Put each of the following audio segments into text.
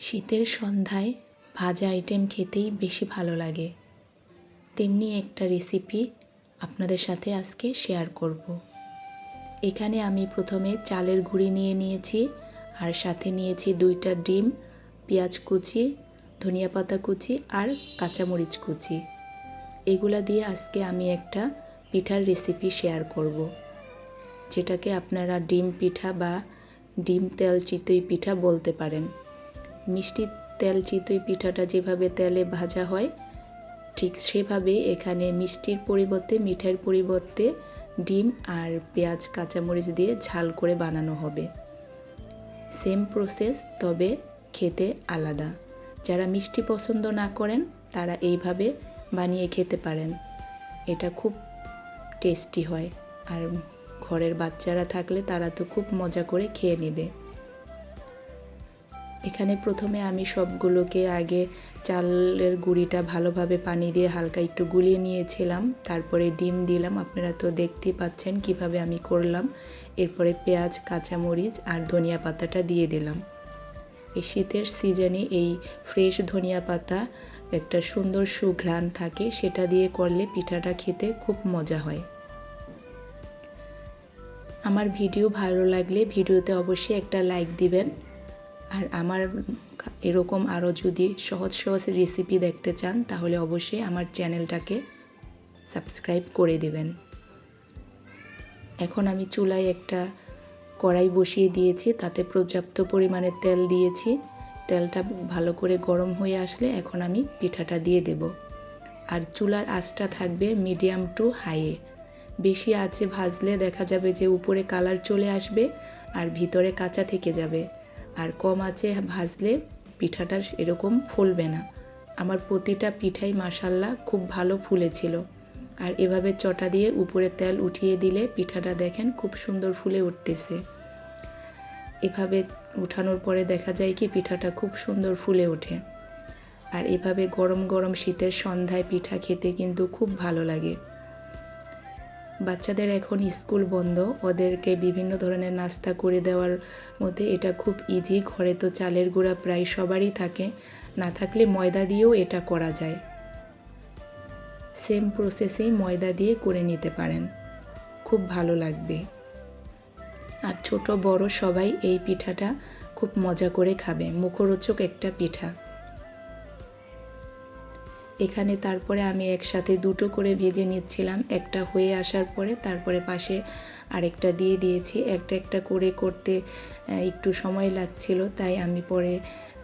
শীতের সন্ধ্যায় ভাজা আইটেম খেতেই বেশি ভালো লাগে তেমনি একটা রেসিপি আপনাদের সাথে আজকে শেয়ার করব। এখানে আমি প্রথমে চালের গুঁড়ি নিয়ে নিয়েছি, আর সাথে নিয়েছি দুইটা ডিম, পেঁয়াজ কুচি, ধনিয়া পাতা কুচি, আর কাঁচামরিচ কুচি এগুলা দিয়ে আজকে আমি একটা পিঠার রেসিপি শেয়ার করব। যেটাকে আপনারা ডিম পিঠা বা ডিম তেল চিতই পিঠা বলতে পারেন মিষ্টি তেল, চিতই পিঠাটা যেভাবে তেলে ভাজা হয়, ঠিক সেভাবে এখানে মিষ্টির পরিবর্তে, মিঠাইয়ের পরিবর্তে ডিম আর পেঁয়াজ, কাঁচামরিচ দিয়ে ঝাল করে বানানো হবে। সেম প্রসেস, তবে খেতে আলাদা। যারা মিষ্টি পছন্দ না করেন, তারা এইভাবে বানিয়ে খেতে পারেন। এটা খুব টেস্টি হয়। আর ঘরের বাচ্চারা থাকলে তারা তো খুব মজা করে খেয়ে নেবে। এখানে প্রথমে আমি সবগুলোকে আগে চালের গুঁড়িটা ভালোভাবে পানি দিয়ে হালকা একটু গুলিয়ে নিয়েছিলাম। তারপরে ডিম দিলাম। আপনারা তো দেখতেই পাচ্ছেন কীভাবে আমি করলাম। এরপরে পেঁয়াজ, কাঁচামরিচ আর ধনিয়া পাতাটা দিয়ে দিলাম। এই শীতের সিজনে এই ফ্রেশ ধনিয়া পাতা একটা সুন্দর সুঘ্রাণ থাকে, সেটা দিয়ে করলে পিঠাটা খেতে খুব মজা হয়। আমার ভিডিও ভালো লাগলে ভিডিওতে অবশ্যই একটা লাইক দিবেন। আর আমার এরকম আরও যদি সহজ সহজ রেসিপি দেখতে চান, তাহলে অবশ্যই আমার চ্যানেলটাকে সাবস্ক্রাইব করে দেবেন। এখন আমি চুলায় একটা কড়াই বসিয়ে দিয়েছি, তাতে পর্যাপ্ত পরিমাণে তেল দিয়েছি। তেলটা ভালো করে গরম হয়ে আসলে এখন আমি পিঠাটা দিয়ে দেব। আর চুলার আঁচটা থাকবে মিডিয়াম টু হাইয়ে বেশি আঁচে ভাজলে দেখা যাবে যে উপরে কালার চলে আসবে আর ভিতরে কাঁচা থেকে যাবে। আর কম আঁচে ভাজলে পিঠাটা এরকম ফুলবে না। আমার প্রতিটা পিঠাই মাসাল্লা খুব ভালো ফুলেছিল। আর এভাবে চটা দিয়ে উপরে তেল উঠিয়ে দিলে পিঠাটা দেখেন খুব সুন্দর ফুলে উঠতেছে। এভাবে উঠানোর পরে দেখা যায় কি পিঠাটা খুব সুন্দর ফুলে ওঠে। আর এভাবে গরম গরম শীতের সন্ধ্যায় পিঠা খেতে কিন্তু খুব ভালো লাগে। বাচ্চাদের এখন স্কুল বন্ধ। ওদেরকে বিভিন্ন ধরনের নাস্তা করে দেওয়ার মধ্যে এটা খুব ইজি ঘরে তো চালের গুঁড়া প্রায় সবারই থাকে। না থাকলে ময়দা দিয়েও এটা করা যায়। সেম প্রসেসেই ময়দা দিয়ে করে নিতে পারেন। খুব ভালো লাগবে। আর ছোট বড় সবাই এই পিঠাটা খুব মজা করে খাবে। মুখরোচক একটা পিঠা। এখানে তারপরে আমি একসাথে দুটো করে ভেজে নিচ্ছিলাম। একটা হয়ে আসার পরে তারপরে পাশে আরেকটা দিয়ে দিয়েছি। একটা একটা করে করতে একটু সময় লাগছিল, তাই আমি পরে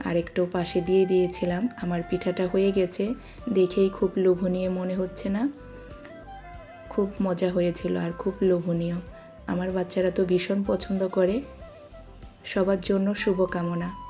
আরেকটু পাশে দিয়ে দিয়েছিলাম। আমার পিঠাটা হয়ে গেছে। দেখেই খুব লোভনীয় মনে হচ্ছে না। খুব মজা হয়েছিল আর খুব লোভনীয়। আমার বাচ্চারা তো ভীষণ পছন্দ করে। সবার জন্য শুভকামনা।